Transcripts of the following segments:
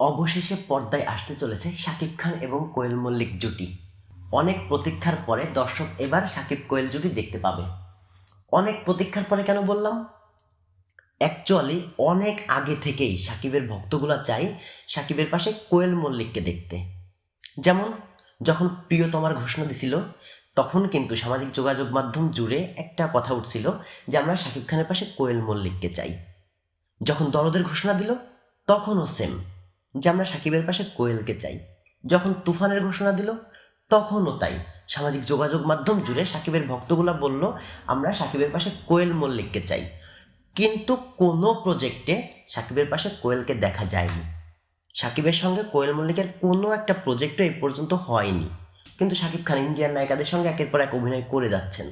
অবশেষে পর্দায় আসতে চলেছে শাকিব খান এবং কোয়েল মল্লিক জুটি। অনেক প্রতীক্ষার পরে দর্শক এবার শাকিব কোয়েল জুটি দেখতে পাবে। অনেক প্রতীক্ষার পরে কেন বললাম? অ্যাকচুয়ালি অনেক আগে থেকেই সাকিবের ভক্তগুলা চাই সাকিবের পাশে কোয়েল মল্লিককে দেখতে। যেমন, যখন প্রিয়তমার ঘোষণা দিছিল, তখন কিন্তু সামাজিক যোগাযোগ মাধ্যম জুড়ে একটা কথা উঠছিল যে আমরা শাকিব খানের পাশে কোয়েল মল্লিককে চাই। যখন দরদের ঘোষণা দিল, তখনও সেম যে আমরা সাকিবের পাশে কোয়েলকে চাই। যখন তুফানের ঘোষণা দিল, তখনও তাই। সামাজিক যোগাযোগ মাধ্যম জুড়ে সাকিবের ভক্তগুলা বলল, আমরা সাকিবের পাশে কোয়েল মল্লিককে চাই। কিন্তু কোনো প্রজেক্টে সাকিবের পাশে কোয়েলকে দেখা যায়নি। সাকিবের সঙ্গে কোয়েল মল্লিকের কোনো একটা প্রজেক্টও এই পর্যন্ত হয়নি। কিন্তু সাকিব খান ইন্ডিয়ান নায়িকাদের সঙ্গে একের পর এক অভিনয় করে যাচ্ছেন।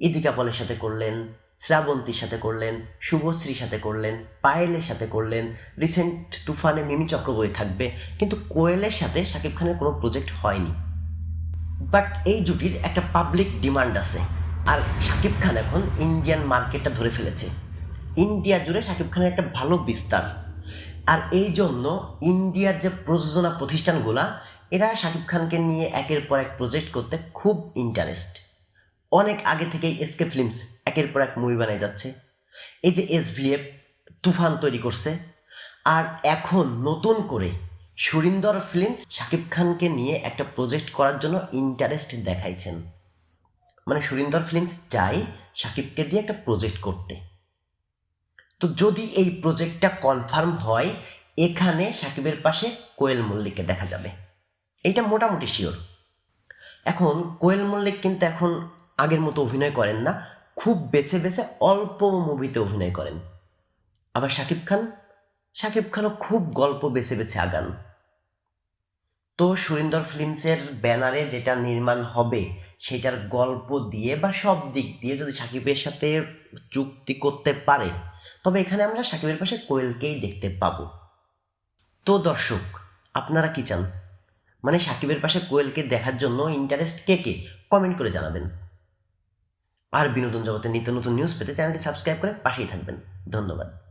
ইদিকা পলের সাথে করলেন শ্রাবন্তীর সাথে করলেন, শুভশ্রীর সাথে করলেন, পায়েলের সাথে করলেন রিসেন্ট তুফানে মিমি চক্রবর্তী থাকবে, কিন্তু কোয়েলের সাথে সাকিব খানের কোনো প্রজেক্ট হয়নি। বাট এই জুটির একটা পাবলিক ডিমান্ড আছে, আর শাকিব খান এখন ইন্ডিয়ান মার্কেটটা ধরে ফেলেছে। ইন্ডিয়া জুড়ে শাকিব খানের একটা ভালো বিস্তার। আর এই জন্য ইন্ডিয়ার যে প্রযোজনা প্রতিষ্ঠানগুলা, এরা শাকিব খানকে নিয়ে একের পর এক প্রজেক্ট করতে খুব ইন্টারেস্ট অনেক আগে থেকেই এসকে ফিল্মস একের পর এক মুভি বানায় যাচ্ছে। এই যে এসভিএফ তুফান তৈরি করছে, আর এখন নতুন করে সুরিন্দর ফিল্মস শাকিব খানকে নিয়ে একটা প্রজেক্ট করার জন্য ইন্টারেস্ট দেখাইছেন। মানে সুরিন্দর ফিল্মস চাই শাকিবকে দিয়ে একটা প্রজেক্ট করতে। তো যদি এই প্রজেক্টটা কনফার্ম হয়, এখানে সাকিবের পাশে কোয়েল মল্লিককে দেখা যাবে। এইটা মোটামুটি শিওর এখন কোয়েল মল্লিক কিন্তু এখন আগের মতো অভিনয় করেন না। খুব বেছে বেছে অল্প মুভিতে অভিনয় করেন। আবার শাকিব খান? শাকিব খানও খুব গল্প বেছে বেছে আগান। তো সুরিন্দর ফিল্মসের ব্যানারে যেটা নির্মাণ হবে, সেটার গল্প দিয়ে বা সব দিক দিয়ে যদি সাকিবের সাথে চুক্তি করতে পারে, তবে এখানে আমরা সাকিবের পাশে কোয়েলকেই দেখতে পাবো। তো দর্শক, আপনারা কি চান? মানে সাকিবের পাশে কোয়েলকে দেখার জন্য ইন্টারেস্ট কে কে? কমেন্ট করে জানাবেন। আর বিনোদন জগতের নিত্য নতুন নিউজ পেতে চ্যানেলটি সাবস্ক্রাইব করে পাশেই থাকবেন। ধন্যবাদ।